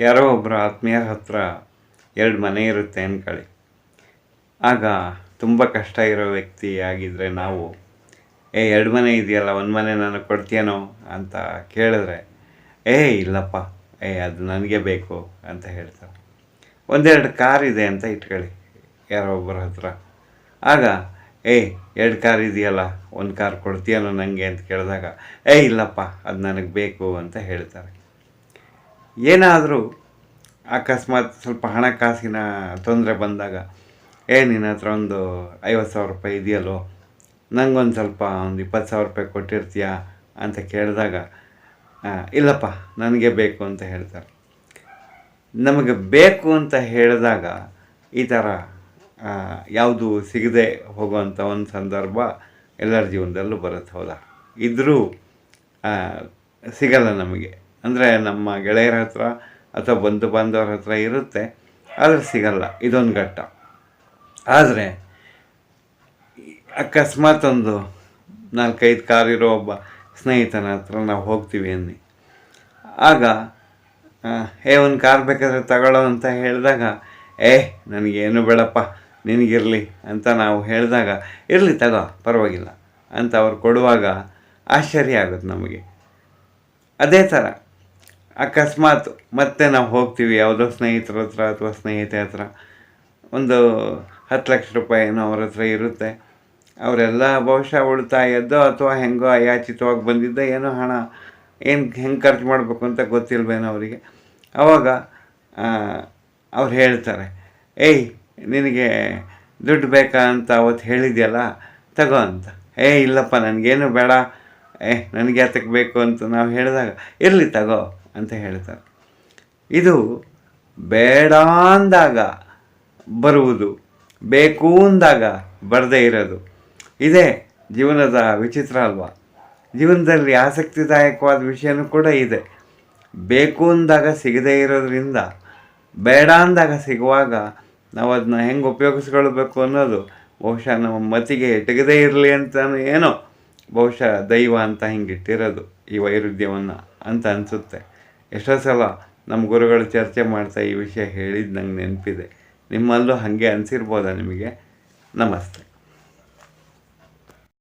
ಯಾರೋ ಒಬ್ಬರ ಆತ್ಮೀಯರ ಹತ್ರ ಎರಡು ಮನೆ ಇರುತ್ತೆ ಅಂದ್ಕೊಳ್ಳಿ ಆಗ ತುಂಬ ಕಷ್ಟ ಇರೋ ವ್ಯಕ್ತಿ ಆಗಿದ್ದರೆ ನಾವು, ಏ, ಎರಡು ಮನೆ ಇದೆಯಲ್ಲ, ಒಂದು ಮನೆ ನನಗೆ ಕೊಡ್ತೀಯನೋ? ಅಂತ ಕೇಳಿದ್ರೆ, ಏ, ಇಲ್ಲಪ್ಪ, ಏ, ಅದು ನನಗೆ ಬೇಕು, ಅಂತ ಹೇಳ್ತಾರೆ. ಒಂದೆರಡು ಕಾರ್ ಇದೆ ಅಂತ ಇಟ್ಕೊಳ್ಳಿ, ಯಾರೋ ಒಬ್ಬರ ಹತ್ರ. ಆಗ ಏಯ್ ಎರಡು ಕಾರ್ ಇದೆಯಲ್ಲ, ಒಂದು ಕಾರ್ ಕೊಡ್ತೀಯನೋ ನನಗೆ ಅಂತ ಕೇಳಿದಾಗ, ಏ, ಇಲ್ಲಪ್ಪ, ಅದು ನನಗೆ ಬೇಕು, ಅಂತ ಹೇಳ್ತಾರೆ. ಏನಾದರೂ ಅಕಸ್ಮಾತ್ ಸ್ವಲ್ಪ ಹಣಕಾಸಿನ ತೊಂದರೆ ಬಂದಾಗ, ಏ, ನಿನ್ನ ಹತ್ರ ಒಂದು ಐವತ್ತು ಸಾವಿರ ರೂಪಾಯಿ ಇದೆಯಲ್ಲೋ ನನಗೊಂದು ಸ್ವಲ್ಪ ಒಂದು ಇಪ್ಪತ್ತು ಸಾವಿರ ರೂಪಾಯಿ ಕೊಟ್ಟಿರ್ತೀಯಾ? ಅಂತ ಕೇಳಿದಾಗ ಇಲ್ಲಪ್ಪ, ನನಗೆ ಬೇಕು ಅಂತ ಹೇಳ್ತಾರೆ. ನಮಗೆ ಬೇಕು ಅಂತ ಹೇಳಿದಾಗ ಈ ಥರ ಯಾವುದು ಸಿಗದೆ ಹೋಗುವಂಥ ಒಂದು ಸಂದರ್ಭ ಎಲ್ಲರ ಜೀವನದಲ್ಲೂ ಬರುತ್ತೆ, ಹೌದಾ? ಇದ್ದರೂ ಸಿಗಲ್ಲ ನಮಗೆ. ಅಂದರೆ ನಮ್ಮ ಗೆಳೆಯರ ಹತ್ರ ಅಥವಾ ಬಂಧು ಬಾಂಧವರ ಹತ್ರ ಇರುತ್ತೆ, ಆದರೆ ಸಿಗಲ್ಲ. ಇದೊಂದು ಘಟ್ಟ. ಆದರೆ ಅಕಸ್ಮಾತ್ ಒಂದು ನಾಲ್ಕೈದು ಕಾರ್ ಇರೋ ಒಬ್ಬ ಸ್ನೇಹಿತನ ಹತ್ರ ನಾವು ಹೋಗ್ತೀವಿ ಅನ್ನಿ. ಆಗ ಏ, ಒಂದು ಕಾರ್ ಬೇಕಾದ್ರೆ ತಗೊಳ್ಳೋ ಅಂತ ಹೇಳಿದಾಗ, ಏ, ನನಗೇನು ಬೇಡಪ್ಪ, ನಿನಗಿರಲಿ ಅಂತ ನಾವು ಹೇಳಿದಾಗ, ಇರಲಿ, ತಗೋ, ಪರವಾಗಿಲ್ಲ ಅಂತ ಅವ್ರು ಕೊಡುವಾಗ ಆಶ್ಚರ್ಯ ಆಗುತ್ತೆ ನಮಗೆ. ಅದೇ ಥರ. ಅಕಸ್ಮಾತ್ ಮತ್ತೆ ನಾವು ಹೋಗ್ತೀವಿ, ಯಾವುದೋ ಸ್ನೇಹಿತರ ಹತ್ರ ಅಥವಾ ಸ್ನೇಹಿತೆ ಹತ್ರ. ಒಂದು ಹತ್ತು ಲಕ್ಷ ರೂಪಾಯಿ ಏನೋ ಅವ್ರ ಹತ್ರ ಇರುತ್ತೆ. ಅವರೆಲ್ಲ ಬಹುಶಃ ಉಳಿತಾಯದ್ದೋ ಅಥವಾ ಹೆಂಗೋ ಅಯಾಚಿತವಾಗಿ ಬಂದಿದ್ದ ಏನೋ ಹಣ, ಏನು ಹೆಂಗೆ ಖರ್ಚು ಮಾಡಬೇಕು ಅಂತ ಗೊತ್ತಿಲ್ವೇನೋ ಅವರಿಗೆ. ಆವಾಗ ಅವ್ರು ಹೇಳ್ತಾರೆ, ಏಯ್, ನಿನಗೆ ದುಡ್ಡು ಬೇಕಾ ಅಂತ ಅವತ್ತು ಹೇಳಿದ್ಯಲ್ಲ, ತಗೋ ಅಂತ. ಏ, ಇಲ್ಲಪ್ಪ, ನನಗೇನು ಬೇಡ. ಏ, ನನಗೆ ಯಾತಕ್ಕೆ ಬೇಕು? ಅಂತ ನಾವು ಹೇಳಿದಾಗ, ಇರಲಿ, ತಗೋ. ಅಂತ ಹೇಳ್ತಾರೆ. ಇದು ಬೇಡ ಅಂದಾಗ ಬರುವುದು, ಬೇಕು ಅಂದಾಗ ಬರದೇ ಇರೋದು. ಇದೇ ಜೀವನದ ವಿಚಿತ್ರ ಅಲ್ವಾ? ಜೀವನದಲ್ಲಿ ಆಸಕ್ತಿದಾಯಕವಾದ ವಿಷಯನೂ ಕೂಡ ಇದೆ. ಬೇಕು ಅಂದಾಗ ಸಿಗದೇ ಇರೋದ್ರಿಂದ ಬೇಡ ಅಂದಾಗ ಸಿಗುವಾಗ ನಾವು ಅದನ್ನ ಹೆಂಗೆ ಉಪಯೋಗಿಸ್ಕೊಳ್ಬೇಕು ಅನ್ನೋದು ಬಹುಶಃ ನಮ್ಮ ಮತಿಗೆ ಎಟಗದೇ ಇರಲಿ ಅಂತ ಏನೋ, ಬಹುಶಃ ದೈವ ಅಂತ ಹಿಂಗೆ ಇಟ್ಟಿರೋದು ಈ ವೈರುಧ್ಯವನ್ನು ಅಂತ ಅನಿಸುತ್ತೆ. ಎಷ್ಟೋ ಸಲ ನಮ್ಮ ಗುರುಗಳು ಚರ್ಚೆ ಮಾಡ್ತಾ ಈ ವಿಷಯ ಹೇಳಿದ್ದು ನಂಗೆ ನೆನಪಿದೆ. ನಿಮ್ಮಲ್ಲೂ ಹಾಗೆ ಅನಿಸಿರ್ಬೋದಾ ನಿಮಗೆ? ನಮಸ್ತೆ.